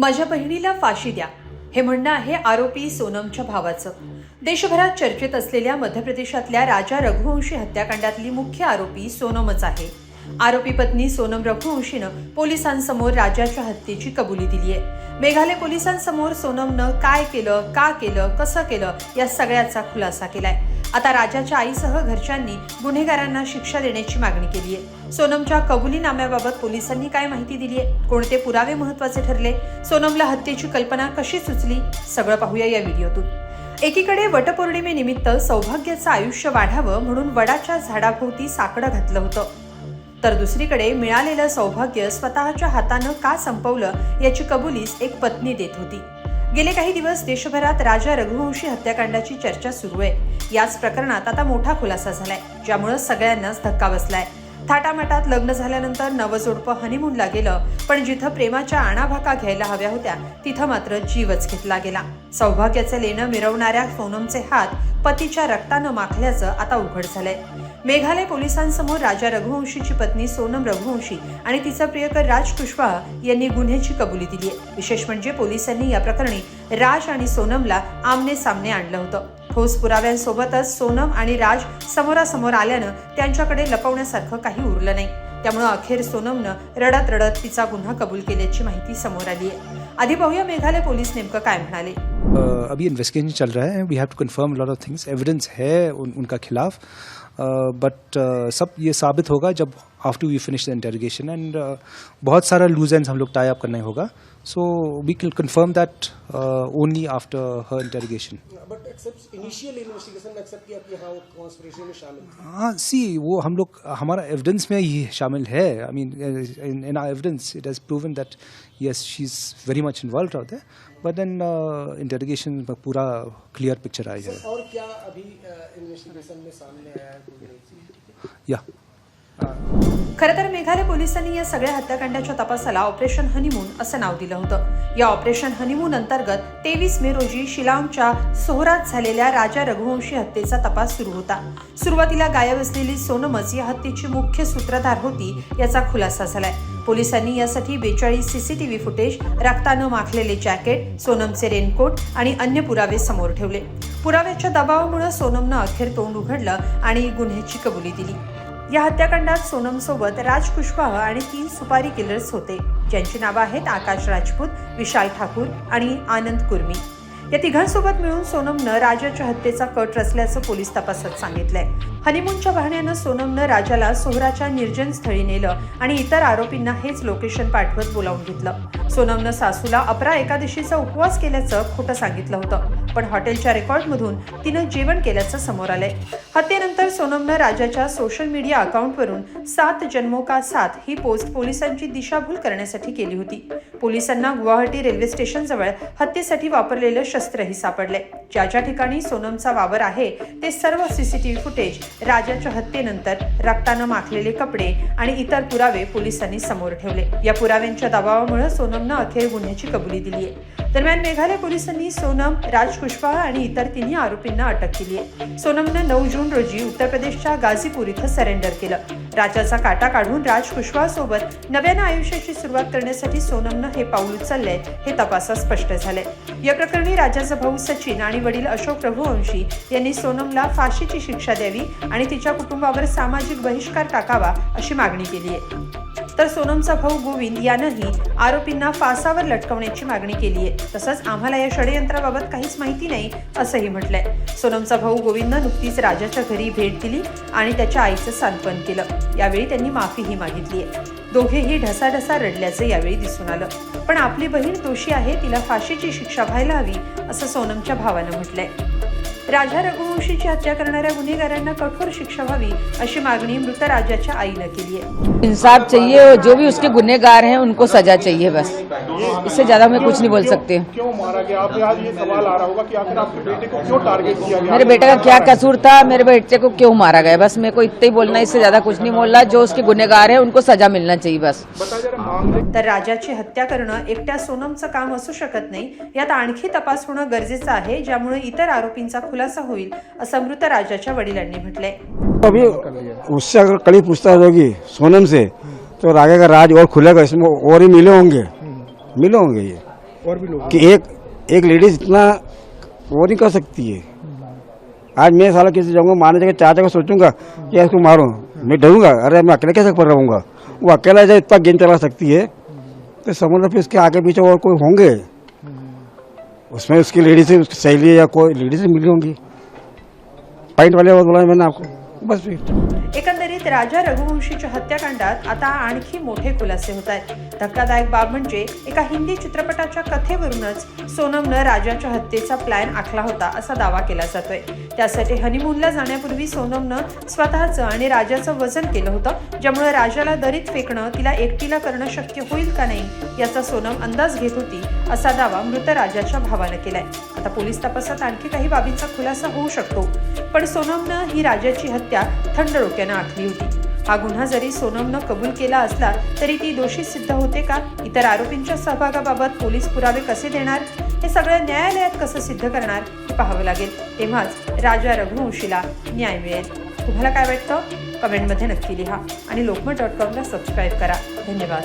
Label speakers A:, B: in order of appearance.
A: माझ्या बहिणीला फाशी द्या. हे म्हणणं आहे आरोपी सोनमच्या भावाचं. देशभरात चर्चेत असलेल्या मध्य प्रदेशातल्या राजा रघुवंशी हत्याकांडातली मुख्य आरोपी सोनमच आहे. आरोपी पत्नी सोनम रघुवंशीनं पोलिसांसमोर राजाच्या हत्येची कबुली दिली आहे मेघालय पोलिसांसमोर सोनमनं काय केलं का केलं कसं केलं या सगळ्याचा खुलासा केलाय. आता राजाच्या आईसह घरच्यांनी गुन्हेगारांना शिक्षा देण्याची मागणी केली आहे सोनमच्या कबुलीनाम्याबाबत पोलिसांनी काय माहिती दिली आहे कोणते पुरावे महत्त्वाचे ठरले? सोनमला हत्येची कल्पना कशी सुचली? सगळं पाहूया या व्हिडिओतून. एकीकडे वटपौर्णिमेनिमित्त सौभाग्याचं आयुष्य वाढावं म्हणून वडाच्या झाडाभोवती साकडं घातलं होतं. तर दुसरीकडे मिळालेलं सौभाग्य स्वतःच्या हातानं का संपवलं याची कबुलीस एक पत्नी देत होती. गेले काही दिवस देशभरात राजा रघुवंशी हत्याकांडाची चर्चा सुरू आहे. याच प्रकरणात आता मोठा खुलासा झालाय ज्यामुळं सगळ्यांनाच धक्का बसलाय. थाटामाटात लग्न झाल्यानंतर नवजोडपं हनीमूनला गेलं पण जिथं प्रेमाच्या आणाभाका घ्यायला हव्या होत्या तिथं मात्र जीवच घेतला गेला. सौभाग्याचं लेणं मिरवणाऱ्या सोनमचे हात पतीच्या रक्तानं माखल्याचं आता उघड झालंय. मेघालय पोलिसांसमोर राजा रघुवंशीची पत्नी सोनम रघुवंशी आणि तिचा प्रियकर राज कुशवाहा यांनी गुन्ह्याची कबुली दिली आहे. विशेष म्हणजे पोलिसांनी या प्रकरणी राज आणि सोनमला आमने सामने आणलं होतं. ठोस पुराव्यांसोबतच सोनम आणि राज समोरासमोर आल्यानं त्यांच्याकडे लपवण्यासारखं काही उरलं नाही. त्यामुळं अखेर सोनमनं रडत रडत तिचा गुन्हा कबूल केल्याची माहिती समोर आली आहे. आधी पाहूया मेघालय पोलीस नेमकं काय म्हणाले.
B: अभी इन्वेस्टिगेशन चल रहा है। We have to confirm lot of things evidence है उन, उनका खिलाफ। बट सब ये साबित होगा जब after we finish the interrogation and बहुत सारा लूज एंड हम लोग टाई अप करना होगा। So we can confirm that only after her interrogation
C: except initial investigation में एक्सेप्ट किया कि हाँ वो कॉन्स्पिरेसी में शामिल
B: हाँ सी वो हम लोग हमारा एविडेंस में ही शामिल है। I mean in our evidence it has proven that yes she is very much involve out है बट देन इंटेरोगेशन में पूरा क्लियर पिक्चर आई है।
C: और क्या अभी इन्वेस्टिगेशन में सामने आया है?
B: या yeah.
A: खरं तर मेघालय पोलिसांनी या सगळ्या हत्याकांडाच्या तपासाला ऑपरेशन हनीमून असं नाव दिलं होतं. या ऑपरेशन हनीमून अंतर्गत तेवीस मे रोजी शिलाँगच्या सोहरात झालेल्या राजा रघुवंशी हत्येचा तपास सुरू होता. सुरुवातीला गायब असलेली सोनमच या हत्येची मुख्य सूत्रधार होती याचा खुलासा झालाय. पोलिसांनी यासाठी बेचाळीस सीसीटीव्ही फुटेज रक्तानं माखलेले जॅकेट सोनमचे रेनकोट आणि अन्य पुरावे समोर ठेवले. पुराव्याच्या दबावामुळे सोनमनं अखेर तोंड उघडलं आणि गुन्ह्याची कबुली दिली. या हत्याकांडात सोनम सोबत राज कुशवाह आणि तीन सुपारी किलर्स होते. ज्यांची नावं आहेत आकाश राजपूत विशाल ठाकूर आणि आनंद कुर्मी. या तिघांसोबत मिळून सोनमनं राजाच्या हत्येचा कट रचल्याचं पोलीस तपासात सांगितलंय. हनीमूनच्या बहाण्यानं सोनमनं राजाला सोहराच्या निर्जन स्थळी नेलं आणि इतर आरोपींना हेच लोकेशन पाठवत बोलावून घेतलं. सोनमनं सासूला अपरा एकादशीचा उपवास केल्याचं खोटं सांगितलं होतं. पण हॉटेलच्या रेकॉर्डमधून तिनं जेवण केल्याचं समोर आलंय. हत्येनंतर सोनमनं राजाच्या सोशल मीडिया अकाउंटवरून सात जन्मो का साथ ही पोस्ट पोलिसांची दिशाभूल करण्यासाठी केली होती. पोलिसांना गुवाहाटी रेल्वे स्टेशनजवळ हत्येसाठी वापरलेलं शस्त्रही सापडले ज्या ज्या ठिकाणी सोनमचा वावर आहे ते सर्व सीसीटीव्ही फुटेज राजाच्या हत्येनंतर रक्तानं माखलेले कपडे आणि इतर पुरावे पोलिसांनी समोर ठेवले. या पुराव्यांच्या दबावामुळे सोनमनं अखेर गुन्ह्याची कबुली दिली आहे दरम्यान मेघालय पोलिसांनी सोनम राज कुशवाहा आणि इतर तिन्ही आरोपींना अटक केली आहे. सोनमनं नऊ जून रोजी उत्तर प्रदेशच्या गाझीपूर इथं सरेंडर केलं. राजाचा काटा काढून राज कुशवाहा सोबत नव्यानं आयुष्याची सुरुवात करण्यासाठी सोनमनं हे पाऊल उचललंय हे तपासात स्पष्ट झालंय. या प्रकरणी राजाचा भाऊ सचिन आणि वडील अशोक रघुवंशी यांनी सोनमला फाशीची शिक्षा द्यावी आणि तिच्या कुटुंबावर सामाजिक बहिष्कार टाकावा अशी मागणी केली आहे. तर सोनमचा भाऊ गोविंद यानंही आरोपींना फासावर लटकवण्याची मागणी केली आहे तसंच आम्हाला या षडयंत्राबाबत काहीच माहिती नाही असंही म्हटलंय. सोनमचा भाऊ गोविंदनं नुकतीच राजाच्या घरी भेट दिली आणि त्याच्या आईचं सांत्वन केलं. यावेळी त्यांनी माफीही मागितली आहे दोघेही ढसाढसा रडल्याचं यावेळी दिसून आलं. पण आपली बहीण दोषी आहे तिला फाशीची शिक्षा व्हायला हवी असं सोनमच्या भावानं म्हटलंय. राजा रघुवंशीची हत्या करणाऱ्या गुन्हेगारांना कठोर शिक्षा व्हावी अशी मागणी मृत राजाच्या आईनं केली आहे.
D: इंसाफ चाहिए और जो भी उसके गुनहगार हैं उनको सजा चाहिए बस। इससे ज्यादा मैं कुछ नहीं बोल सकती।
C: क्यों मारा गया? आप आज ये सवाल आ रहा होगा कि आखिर आपके बेटे को क्यों टारगेट किया गया?
D: मेरे बेटे का क्या कसूर था? मेरे बेटे को क्यों मारा गया? बस मेरे को इतना ही बोलना है, इससे ज्यादा कुछ नहीं बोलना। जो उसके गुनहगार हैं उनको सजा मिलना चाहिए बस।
C: बता जरा मामले
A: तर राजाची हत्या करणं एकट्या सोनमचं काम असू शकत नाही. यात आणखी तपास होणं गरजेचं आहे ज्यामुळे इतर आरोपींचा खुलासा होईल असं मृत राजाच्या वडिलांनी म्हटलंय.
E: अभी उससे अगर कड़ी पूछताछ होगी सोनम से तो आगे का राज और खुलेगा इसमें और ही मिले होंगे। मिले होंगे ये। और भी लोग कि एक एक लेडीज़ इतना वो नहीं कर सकती है। आज मैं साला किसी जाऊँगा मारने जगह चार जगह सोचूँगा कि इसको मारो। मैं डरूँगा अरे मैं अकेले कैसे पर रहूँगा? वो अकेला जब इतना गेंद चला सकती है? तो समझ लो फिर उसके आगे पीछे और कोई होंगे? उसमें उसकी लेडीज उसकी सहेली या कोई लेडीज मिली होंगी। पॉइंट वाले बोला मैंने आपको। बस
A: एकंदरीत राजा रघुवंशीच्या हत्याकांडात आता आणखी मोठे खुलासे होत आहेत. धक्कादायक बाब म्हणजे एका हिंदी चित्रपटाच्या कथेवरूनच सोनमनं राजाच्या हत्येचा प्लॅन आखला होता असा दावा केला जातोय. त्यासाठी हनीमूनला जाण्यापूर्वी सोनमनं स्वतःचं आणि राजाचं वजन केलं होतं ज्यामुळे राजाला दरीत फेकणं तिला एकटीला करणं शक्य होईल का नाही याचा सोनम अंदाज घेत होती असा दावा मृत राजाच्या भावानं केलाय. आता पोलीस तपासात आणखी काही बाबींचा खुलासा होऊ शकतो. पण सोनमनं ही राजाची हत्या थंड डोक्यानं आखली होती. हा गुन्हा जरी सोनमनं कबूल केला असला तरी ती दोषी सिद्ध होते का? इतर आरोपींच्या सहभागाबाबत पोलीस पुरावे कसे देणार? हे सगळं न्यायालयात कसं सिद्ध करणार? हे पाहावं लागेल. तेव्हाच राजा रघुवंशीला न्याय मिळेल. तुम्हाला काय वाटतं? कमेंटमध्ये नक्की लिहा आणि लोकमत डॉट कॉमला सबस्क्राईब करा. धन्यवाद.